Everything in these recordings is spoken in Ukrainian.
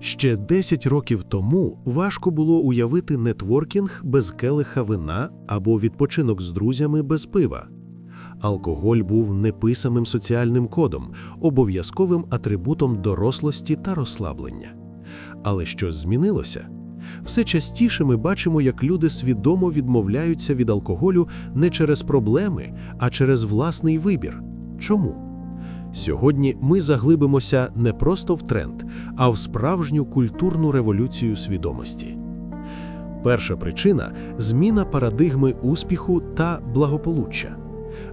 Ще 10 років тому важко було уявити нетворкінг без келиха вина або відпочинок з друзями без пива. Алкоголь був неписаним соціальним кодом, обов'язковим атрибутом дорослості та розслаблення. Але що змінилося? Все частіше ми бачимо, як люди свідомо відмовляються від алкоголю не через проблеми, а через власний вибір. Чому? Сьогодні ми заглибимося не просто в тренд, а в справжню культурну революцію свідомості. Перша причина зміна парадигми успіху та благополуччя.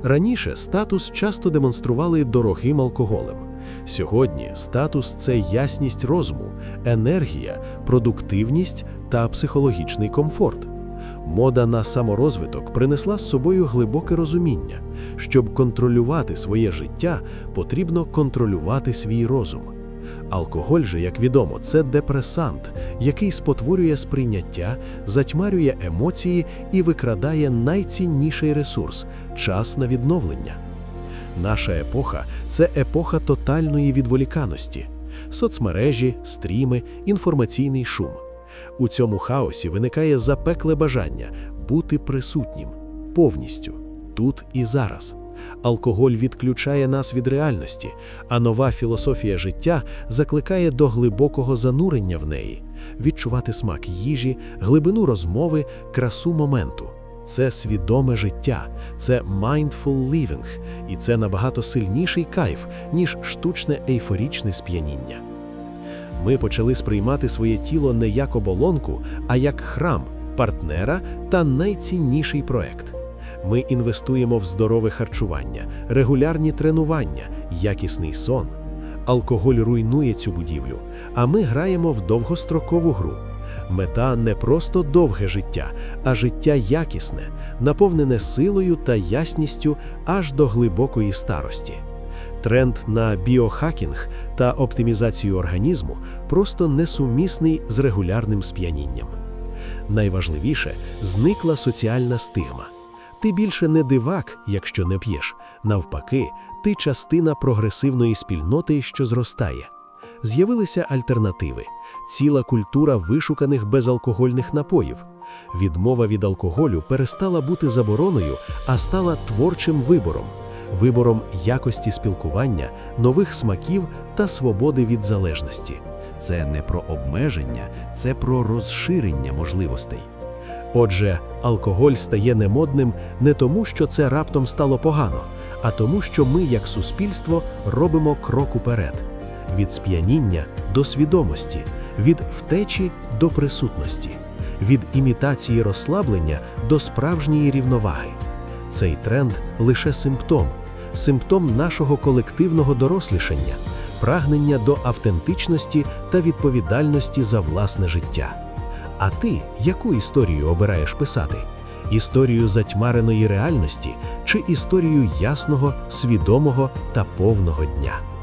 Раніше статус часто демонстрували дорогим алкоголем. Сьогодні статус це ясність розуму, енергія, продуктивність та психологічний комфорт. Мода на саморозвиток принесла з собою глибоке розуміння. Щоб контролювати своє життя, потрібно контролювати свій розум. Алкоголь же, як відомо, це депресант, який спотворює сприйняття, затьмарює емоції і викрадає найцінніший ресурс час на відновлення. Наша епоха це епоха тотальної відволіканості, соцмережі, стріми, інформаційний шум. У цьому хаосі виникає запекле бажання бути присутнім повністю тут і зараз. Алкоголь відключає нас від реальності, а нова філософія життя закликає до глибокого занурення в неї, відчувати смак їжі, глибину розмови, красу моменту. Це свідоме життя, це mindful living, і це набагато сильніший кайф, ніж штучне ейфорічне сп'яніння. Ми почали сприймати своє тіло не як оболонку, а як храм, партнера та найцінніший проект. Ми інвестуємо в здорове харчування, регулярні тренування, якісний сон. Алкоголь руйнує цю будівлю, а ми граємо в довгострокову гру. Мета не просто довге життя, а життя якісне, наповнене силою та ясністю аж до глибокої старості. Тренд на біохакінг та оптимізацію організму просто несумісний з регулярним сп'янінням. Найважливіше зникла соціальна стигма. Ти більше не дивак, якщо не п'єш. Навпаки, ти частина прогресивної спільноти, що зростає. З'явилися альтернативи, ціла культура вишуканих безалкогольних напоїв. Відмова від алкоголю перестала бути забороною, а стала творчим вибором вибором якості спілкування, нових смаків та свободи від залежності. Це не про обмеження, це про розширення можливостей. Отже, алкоголь стає немодним не тому, що це раптом стало погано, а тому, що ми, як суспільство, робимо крок уперед від сп'яніння до свідомості, від втечі до присутності, від імітації розслаблення до справжньої рівноваги. Цей тренд лише симптом, симптом нашого колективного дорослішання, прагнення до автентичності та відповідальності за власне життя. А ти яку історію обираєш писати? Історію затьмареної реальності чи історію ясного, свідомого та повного дня?